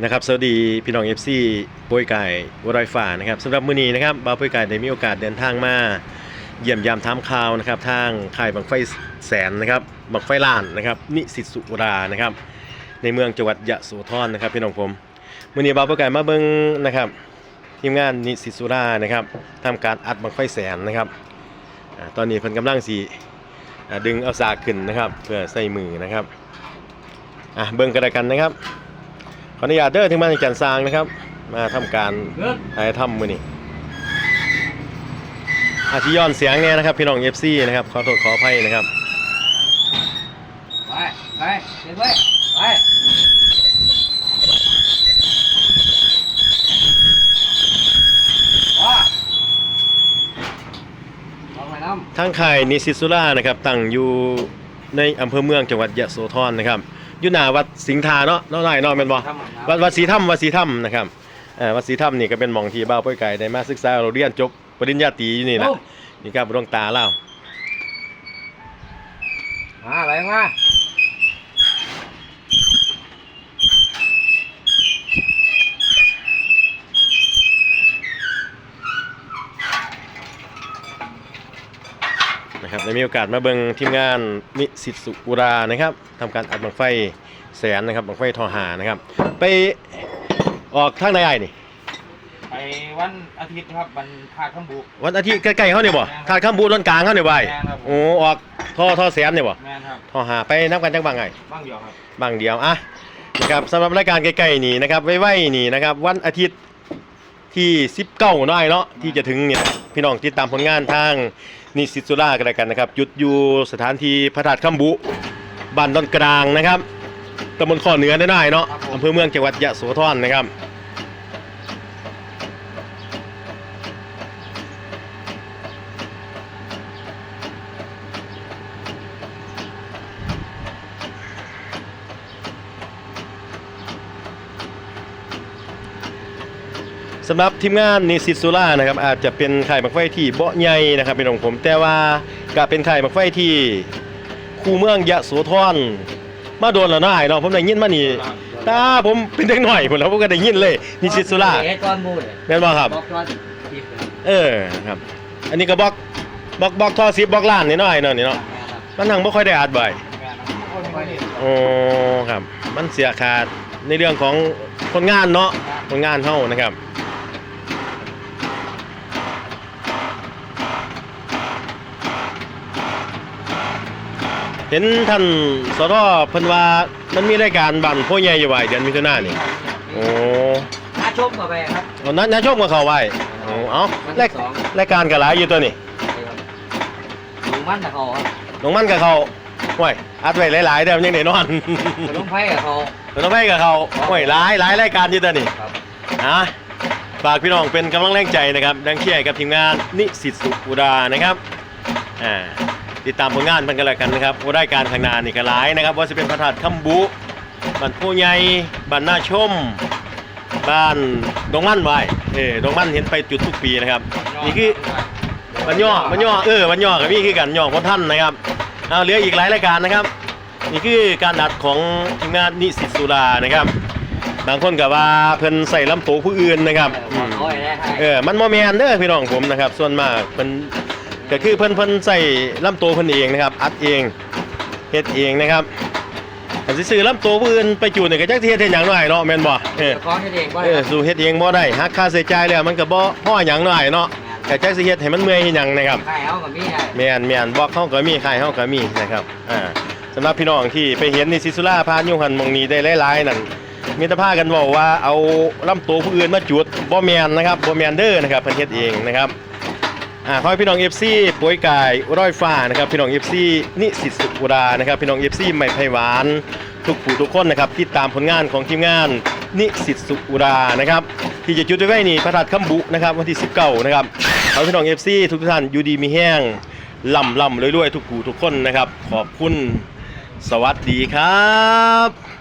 นะครับสวัสดีพี่น้องเอฟซีป่วยไก่วรอยฝ่านะครับสำหรับมื้อนี้นะครับบ่าวป่วยไก่ได้มีโอกาสเดินทางมาเยี่ยมยามทามข่าวนะครับทางค่ายบังไฟแสนนะครับบังไฟล้านนะครับนิสิตสุรานะครับในเมืองจังหวัดยะโสธรนะครับพี่น้องผมมื้อนี้บ่าวป่วยไก่มาเบิ่งนะครับทีมงานนิสิตสุรานะครับทำการอัดบังไฟแสนนะครับตอนนี้เพิ่นกำลังสิอ่าดึงเอาสากขึ้นนะครับเพื่อใส่มือนะครับอะเบิ่งกันกันนะครับ ออนุญาตเด้อถึงมาจากจันซางนะครับ มาทำการถ่ายทำมือนี้อาชิย้อนเสียงเนี่ยนะครับ พี่น้องเอฟซีนะครับขอโทษขออภัยนะครับไปไปเดี๋ยวไปไปว้าลองไปน้ำทางค่ายนิสิตสุรานะครับตั้งอยู่ในอำเภอเมืองจังหวัดยะโสธรนะครับ อยู่หน้าวัดสิงห์ทาเนาะเนาะนายเนาะแม่นบ่วัดวัดศรีถ้ำวัดศรีถ้ำนะครับเอ่อวัดศรีถ้ำนี่ก็เป็นหม่องที่บ้าวป้อยไก่ได้มาศึกษาเราเรียนจบปริญญาตรีอยู่นี่แหละนี่ครับดวงตาเล่ามาไปมา นะครับได้มีโอกาสมาเบิ่งทีมงานนิสิตสุรานะครับทำการอัดบังไฟแสนนะครับบังไฟทอหานะครับ ไปออกทางไหนไอ้นี่ไปวันอาทิตย์ครับวันพาข้ามบุก วันอาทิตย์ใกล้ๆเขาเนี่ยบ่ทาดข้ามบูดวันกลางเขาเนี่ยบ่ไอ้แม่นครับโอ้ออกท่อท่อแสนเนี่ยบ่แม่นครับท่อหาไปนับกันจังบางไง บ้างเดียวครับ บางเดียวอะนะครับสำหรับรายการใกล้ๆนี่นะครับไว้ๆนี่นะครับ วันอาทิตย์ ที่19น้อยเนาะที่จะถึงเนี่ยพี่น้องติดตามผลงานทางนิสิตสุรากันแล้วกันนะครับหยุดอยู่สถานที่พระธาตุข้ามบุบ้านดอนกลางนะครับตำบลข้อเหนือได้ๆเนาะอำเภอเมืองจังหวัดยะโสธรนะครับ สำหรับทีมงานนิสิตสุรานะครับอาจจะเป็นไข่บักไฟที่เบาะใหญ่นะครับเป็นของผม แต่ว่าก็เป็นไข่บักไฟที่คูเมืองยะโสธรมาโดนแล้วนะไอ้เนาะผมได้ยินมานี่ตาผมเป็นเด็กหน่อยผมแล้วผมก็ได้ยินเลยนิสิตสุราเอ๊ะก้อนมูดแม่นบ่ครับ บอกก้อนทิพย์เลยเออครับ อันนี้ก็บล็อกบล็อกบล็อกท่อซิปบล็อกล้านนี่เนาะไอ้เนาะนี่เนาะแม่ครับมันทางบ่ค่อยได้อัดบ่อยโอ้ครับ มันเสียขาดในเรื่องของคนงานเนาะคนงานเฮานะครับ เห็นท่านสรเพิ่นว่ามันมีรายการบันโพใหญ่อยู่ไว้เดือนมิถุนายนนี่โอ้น้าชมกับไปครับเอานั้นนะชมกับเขาไว้โอ้เอ้าวันรายที่สองรายการก็หลายอยู่ตัวนี่ลุงมันกับเขาครับน้องมันกับเขาห่วยอัดไว้หลายๆเด้อมันยังได้นอนลุงไผ่กับเขาน้องไปกับเขาห่วยหลายหลายรายการอยู่ตัวนี่ครับนะฝากพี่น้องเป็นกำลังแรงใจนะครับดังเชียร์กับทีมงานนิสิตสุอุดานะครับอ่า ติดตามผลงานมันกันแล้วกันนะครับรายการข้างหน้านี่ก็หลายนะครับ ว่าจะเป็นพระธาตุคำบุบ้านผู้ใหญ่บ้านหน้าชม บ้านดงมั่นไว้เออดงมั่นเห็นไปจุดทุกปีนะครับ นี่คือมันย่อมันย่อเออมันย่อกับพี่คือกันย่อของท่านนะครับเอาเหลืออีกหลายรายการนะครับ นี่คือการดัดของทีมงานนิสิตสุรานะครับบางคนก็ว่าเพิ่นใส่ลำโพงผู้อื่นนะครับเอออืบอกมเขาไอ้แรกให้เออมันโมแมนเด้อพี่น้องผมนะครับ ส่วนมากเพิ่น ก็คือเพิ่นเพิ่นใส่ลำโตวเพิ่นเองนะครับอัดเองเฮ็ดเองนะครับแต่สิซื้อลำโตวผู้อื่นไปจูนนี่ก็จักสิเฮ็ดเฮ็ดหยังหน่อยเนาะแม่นบ่เออเจ้าของที่เด็กว่าเออสู้เฮ็ดเองบ่ได้หักค่าใช้จ่ายแล้วมันก็บ่พอหยังหน่อยเนาะก็จักสิเฮ็ดให้มันเมื่อยเฮ็ดหยังนะครับไข่เอากับมีไงแม่นแม่นบอกเขาก็มีขายเขาก็มีนะครับอ่าสำหรับพี่น้องที่ไปเห็นในซิสุล่าพานยุหันหมองนี้ได้หลายๆนั่นมีแตะพากันบอกว่าเอาลำตัวผู้อื่นมาจุดบ่แมนนะครับบ่แมนเด้อนะครับเพิ่นเฮ็ดเองนะครับ อ่าขอให้พี่น้อง FC ป่วยกายร้อยฟ้านะครับพี่น้อง FC นิสิตสุอุรานะครับพี่น้อง FC ใหม่ไผหวานทุกผู้ทุกคนนะครับติดตามผลงานของทีมงานนิสิตสุอุรานะครับที่จะจุดไว้นี่พระธาตุคำบุนะครับวันที่19นะครับขอให้พี่น้อง FC ทุกท่านอยู่ดีมีแห้งล่ำล่ำรวยๆทุกผู้ทุกคนนะครับขอบคุณสวัสดีครับ